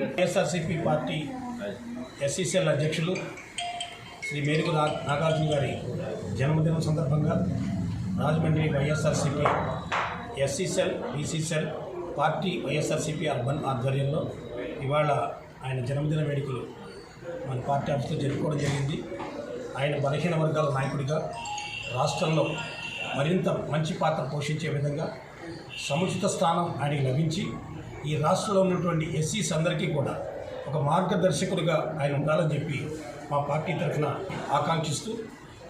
YSRCP party SCCL అధ్యక్షులు శ్రీ మేరుకు నా నాగార్జున గారి జన్మదినం సందర్భంగా Rajahmundry YSRCP SC cell BC cell party YSRCP urban ఆధ్వర్యంలో ఇవాళ ఆయన జన్మదిన వేడుకలు మన పార్టీ ఆఫీస్లో జరుపుకోవడం జరిగింది. ఆయన బలహీన వర్గాల నాయకుడిగా రాష్ట్రంలో మరింత మంచి పాత్ర పోషించే విధంగా సముచిత స్థానం ఆయనకి లభించి ఈ రాష్ట్రంలో ఉన్నటువంటి ఎస్సీస్ అందరికీ కూడా ఒక మార్గదర్శకుడిగా ఆయన ఉండాలని చెప్పి మా పార్టీ తరఫున ఆకాంక్షిస్తూ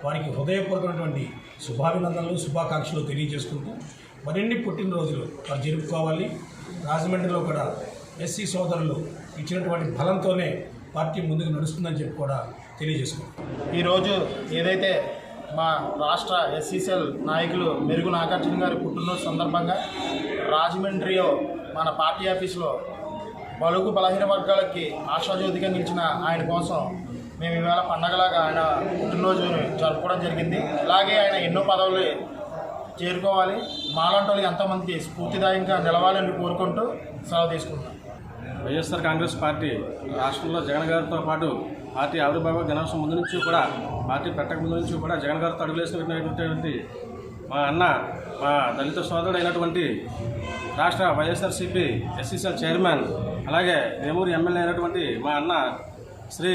వారికి హృదయపూర్వకమైనటువంటి శుభాభినందనలు శుభాకాంక్షలు తెలియజేసుకుంటూ మరిన్ని పుట్టినరోజులు వారు జరుపుకోవాలి. రాజమండ్రిలో కూడా ఎస్సీ సోదరులు ఇచ్చినటువంటి బలంతోనే పార్టీ ముందుకు నడుస్తుందని చెప్పి కూడా తెలియజేసుకుంటాం ఈరోజు ఏదైతే మా రాష్ట్ర ఎస్సీసీఎల్ నాయకులు మెరుగు నాగార్జున గారి పుట్టినరోజు సందర్భంగా రాజమండ్రిలో మన పార్టీ ఆఫీసులో బలుగు బలహీన వర్గాలకి ఆశాజ్యోతిగా నిలిచిన ఆయన కోసం మేము ఈవేళ పండగలాగా ఆయన పుట్టినరోజుని జరుపుకోవడం జరిగింది. అలాగే ఆయన ఎన్నో పదవులు చేరుకోవాలి. మాలాంటి వాళ్ళకి ఎంతోమందికి స్ఫూర్తిదాయంగా నిలవాలని కోరుకుంటూ సెలవు తీసుకుంటున్నాం. వైఎస్ఆర్ కాంగ్రెస్ పార్టీ రాష్ట్రంలో జగన్ గారితో పాటు పార్టీ ఆవిర్భావ దినోత్సవం ముందు నుంచి కూడా పార్టీ పెట్టక ముందు నుంచి కూడా జగన్ గారితో అడుగులేసినటువంటి మా అన్న మా దళిత సోదరుడు అయినటువంటి రాష్ట్ర వైఎస్ఆర్సీపీ ఎస్సీసీఎల్ చైర్మన్ అలాగే నెమూరు ఎమ్మెల్యే అయినటువంటి మా అన్న శ్రీ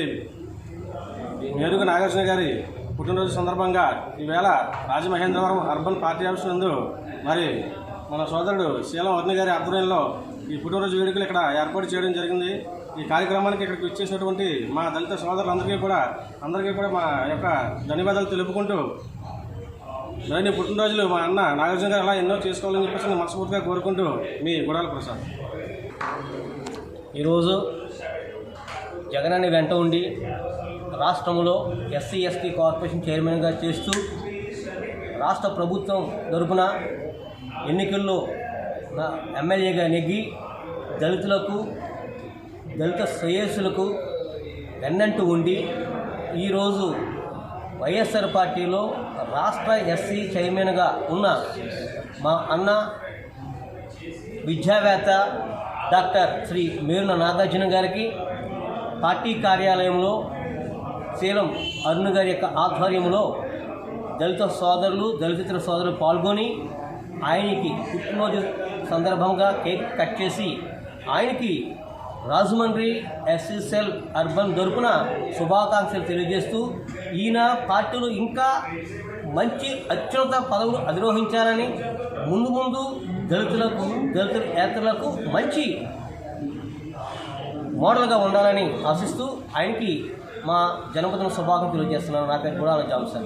మేరుగు నాగార్జున గారి పుట్టినరోజు సందర్భంగా ఈవేళ రాజమహేంద్రవరం అర్బన్ పార్టీ ఆఫీస్ నందు మరి మన సోదరుడు శీలం వర్ణ గారి ఆధ్వర్యంలో ఈ పుట్టినరోజు వేడుకలు ఇక్కడ ఏర్పాటు చేయడం జరిగింది. ఈ కార్యక్రమానికి ఇక్కడికి వచ్చేసినటువంటి మా దళిత సోదరులందరికీ కూడా అందరికీ కూడా మా యొక్క ధన్యవాదాలు తెలుపుకుంటూ మరిన్ని పుట్టినరోజులు మా అన్న నాగార్జున గారు అలా ఎన్నో చేసుకోవాలని చెప్పేసి నేను మనస్ఫూర్తిగా కోరుకుంటూ మీ గుడాల ప్రసాద్. ఈరోజు జగనన్న వెంట ఉండి రాష్ట్రంలో ఎస్సీ ఎస్టీ కార్పొరేషన్ చైర్మన్గా చేస్తూ రాష్ట్ర ప్రభుత్వం తరపున ఎన్నికల్లో నా ఎమ్మెల్యేగా నెగ్గి దళితులకు దళిత శ్రేయస్సులకు వెన్నంటూ ఉండి ఈరోజు వైఎస్ఆర్ పార్టీలో రాష్ట్ర ఎస్సీ చైర్మన్గా ఉన్న మా అన్న విద్యావేత్త డాక్టర్ శ్రీ మేరున నాగార్జున గారికి పార్టీ కార్యాలయంలో శీలం అరుణ్ గారి యొక్క ఆధ్వర్యంలో దళిత సోదరులు దళితుల సోదరులు పాల్గొని ఆయనకి పుట్టినరోజు సందర్భంగా కేక్ కట్ చేసి ఆయనకి రాజమండ్రి ఎస్ఎస్ఎల్ అర్బన్ దొరుకున శుభాకాంక్షలు తెలియజేస్తూ ఈయన పార్టీలో ఇంకా మంచి అత్యున్నత పదవులు అధిరోహించాలని ముందు ముందు దళితులకు దళిత యాత్రలకు మంచి మోడల్గా ఉండాలని ఆశిస్తూ ఆయనకి మా జన్మదిన శుభాకాంక్షలు తెలియజేస్తున్నాను. నా పేరు కూడా జాన్సన్.